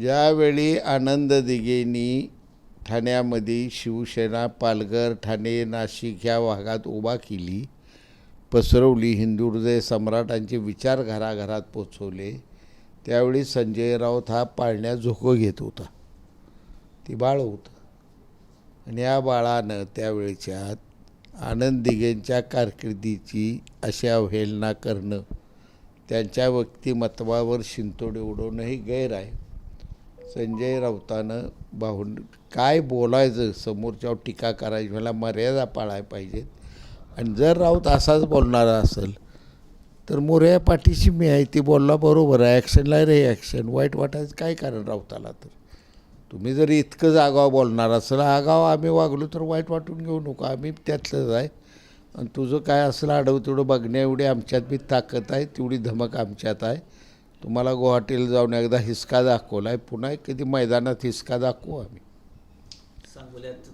ज्यावेळी आनंद दिघेंनी ठाण्यामध्ये शिवसेना पालघर ठाणे नाशिक ह्या भागात उभा केली. पसरवली. हिंदू हृदय सम्राटांचे विचार घराघरात पोचवले. त्यावेळी संजय राऊत हा पाळण्यात झोकं घेत होता. ती बाळ होतं. आणि या बाळानं त्यावेळच्या आनंद दिघेंच्या कारकिर्दीची अशी अवहेलना करणं त्यांच्या व्यक्तिमत्वावर शिंतोडे उडवणं हे गैर आहे. संजय राऊतानं बाहुंड काय बोलायचं? समोरच्यावर टीका करायची मला मर्यादा पाळायला पाहिजेत. आणि जर राऊत असाच बोलणारा असेल तर मोर्या पाठीशी मी आहे ती बोलला बरोबर आहे. ॲक्शनला रे ॲक्शन वाईट वाटायचं काय कारण राऊताला तर? तुम्ही जर इतकं आगाव बोलणार असेल आगाव आम्ही वागलो तर वाईट वाटून घेऊ नको. आम्ही त्यातलंच आहे. आणि तुझं काय असलं आडवं तेवढं बघण्या एवढी आमच्यात बी ताकद आहे तेवढी धमक आमच्यात आहे. तुम्हाला गुवाहाटीला जाऊन एकदा हिसका दाखवला आहे पुन्हा कधी मैदानात हिसका दाखवू आम्ही. सांगोल्यात